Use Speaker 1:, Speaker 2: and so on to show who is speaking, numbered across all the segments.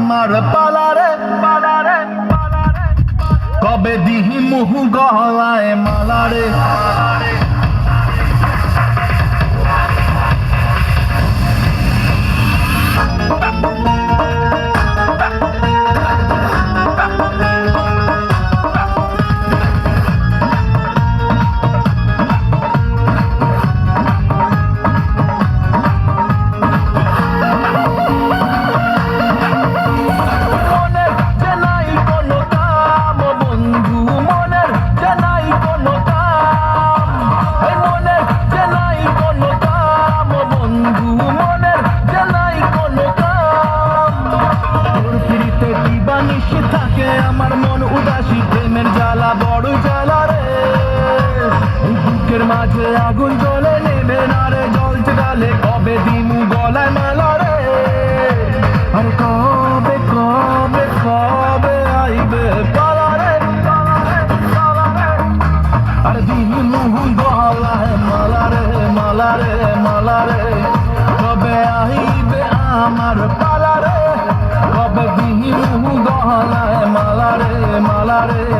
Speaker 1: আমার পালারে পালারে কবে দিহি মুহু গলায় মালারে। দিবানিশি আমার মন উদাসী, প্রেমের জ্বালা বড় জ্বালা রে। বুকের মাঝে আগুন জ্বলে নেবে না রে জলছে গালে কবে দিমু গলায় মেলা রে। আরে কবে কবে কবে আইবে পালারে মালারে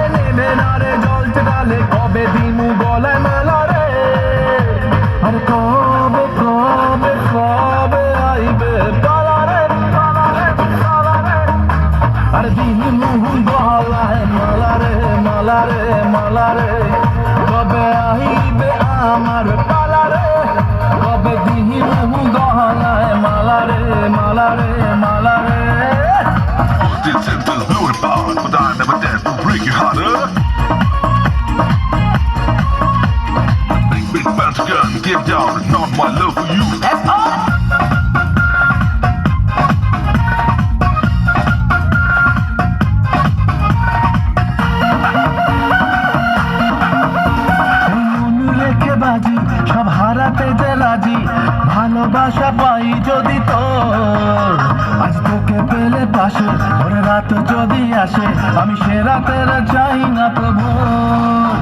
Speaker 1: নেমে না রে জলছে ডালে কবে দিমু গলায় মেলা রে? আর কবে
Speaker 2: break your heart up. Big, big bounce gun, get down, and on my love for you.
Speaker 1: মন রেখে বাজি সব হারাতে যে রাজি ভালোবাসা পাই যদি তোর। আজ তোকে পেলে পাশে ওর রাত যদি আসে, আমি সে রাতের চাই না তো ভোর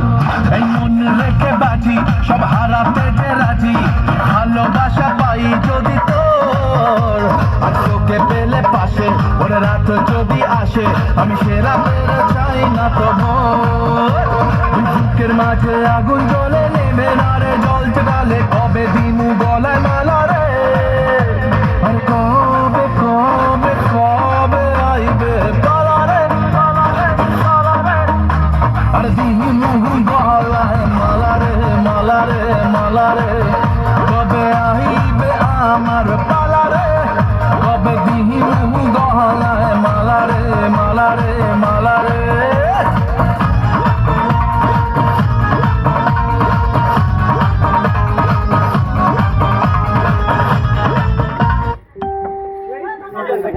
Speaker 1: এই মন রেখে বাজি, সব হারাতে যে রাজি, ভালোবাসা পাই যদি তোর। আজ তোকে পেলে পাশে ওর রাত যদি আসে, আমি সে রাতের চাই না তো ভোর বুকের মাঝে আগুন জ্বলে নেমে না রে ağlarım